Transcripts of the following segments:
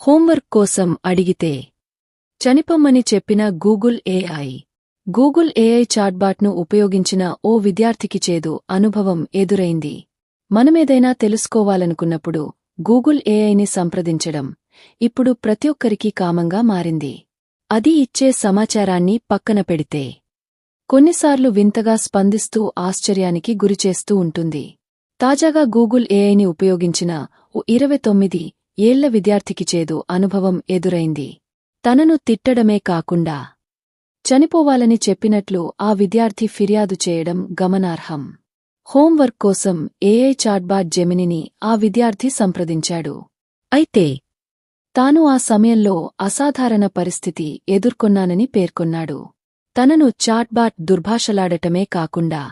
Homework కోసం అడిగితే చనిపొమ్మని చెప్పిన గూగుల్ ఏఐ. గూగుల్ ఏఐ చాట్బాట్ను ఉపయోగించిన ఓ విద్యార్థికి చేదు అనుభవం ఎదురైంది. మనమేదైనా తెలుసుకోవాలనుకున్నప్పుడు గూగుల్ ఏఐని సంప్రదించడం ఇప్పుడు ప్రతి ఒక్కరికి కామంగా మారింది. అది ఇచ్చే సమాచారాన్ని పక్కన పెడితే కొన్నిసార్లు వింతగా స్పందిస్తూ ఆశ్చర్యానికి గురిచేస్తూ ఉంటుంది. తాజాగా గూగుల్ ఏఐని ఉపయోగించిన ఓ ఇరవై తొమ్మిది ఏళ్ళ విద్యార్థికి చేదు అనుభవం ఎదురైంది. తనను తిట్టడమే కాకుండా చనిపోవాలని చెప్పినట్లు ఆ విద్యార్థి ఫిర్యాదు చేయడం గమనార్హం. హోంవర్క్ కోసం ఏఐ చాట్బాట్ జెమినిని ఆ విద్యార్థి సంప్రదించాడు. అయితే తాను ఆ సమయంలో అసాధారణ పరిస్థితి ఎదుర్కొన్నానని పేర్కొన్నాడు. తనను చాట్బాట్ దుర్భాషలాడటమే కాకుండా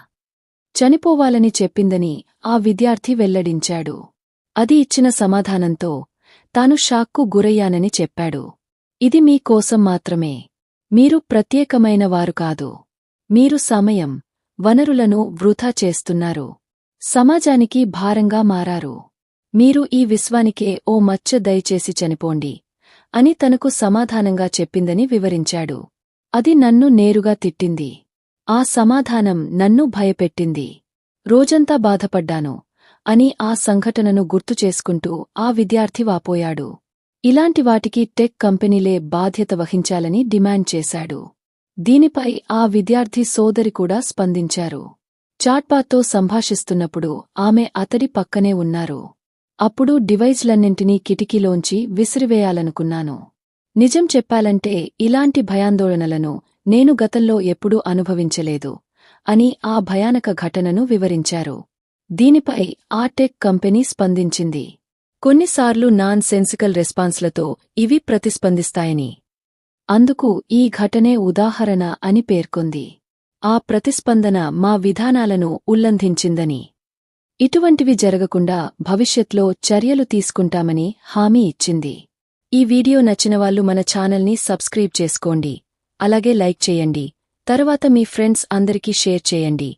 చనిపోవాలని చెప్పిందని ఆ విద్యార్థి వెల్లడించాడు. అది ఇచ్చిన సమాధానంతో తాను షాక్కు గురయ్యానని చెప్పాడు. ఇది మీ కోసం మాత్రమే. మీరు ప్రత్యేకమైన వారు కాదు. మీరు సమయం వనరులను వృథా చేస్తున్నారు. సమాజానికి భారంగా మారారు. మీరు ఈ విశ్వానికే ఓ మచ్చ దయచేసి చనిపోండి అని తనకు సమాధానంగా చెప్పిందని వివరించాడు. అది నన్ను నేరుగా తిట్టింది. ఆ సమాధానం నన్ను భయపెట్టింది. రోజంతా బాధపడ్డాను. అని ఆ సంఘటనను గుర్తు చేసుకుంటూ ఆ విద్యార్థి వాపోయాడు. ఇలాంటి వాటికి టెక్ కంపెనీలే బాధ్యత వహించాలని డిమాండ్ చేశాడు. దీనిపై ఆ విద్యార్థి సోదరి కూడా స్పందించారు. చాట్బాత్తో సంభాషిస్తున్నప్పుడు ఆమె అతడి పక్కనే ఉన్నారు. అప్పుడు డివైజ్లన్నింటినీ కిటికీలోంచి విసిరివేయాలనుకున్నాను. నిజం చెప్పాలంటే ఇలాంటి భయాందోళనలను నేను గతంలో ఎప్పుడూ అనుభవించలేదు అని ఆ భయానక ఘటనను వివరించారు. దీనిపై ఆర్టెక్ కంపెనీ స్పందించింది. కొన్నిసార్లు నాన్ సెన్సికల్ రెస్పాన్స్లతో ఇవి ప్రతిస్పందిస్తాయని. అందుకు ఈ ఘటనే ఉదాహరణ అని పేర్కొంది. ఆ ప్రతిస్పందన మా విధానాలను ఉల్లంఘించిందని. ఇటువంటివి జరగకుండా భవిష్యత్లో చర్యలు తీసుకుంటామని హామీ ఇచ్చింది. ఈ వీడియో నచ్చినవాళ్ళు మన ఛానల్ని సబ్స్క్రైబ్ చేసుకోండి. అలాగే లైక్ చేయండి. తరువాత మీ ఫ్రెండ్స్ అందరికీ షేర్ చేయండి.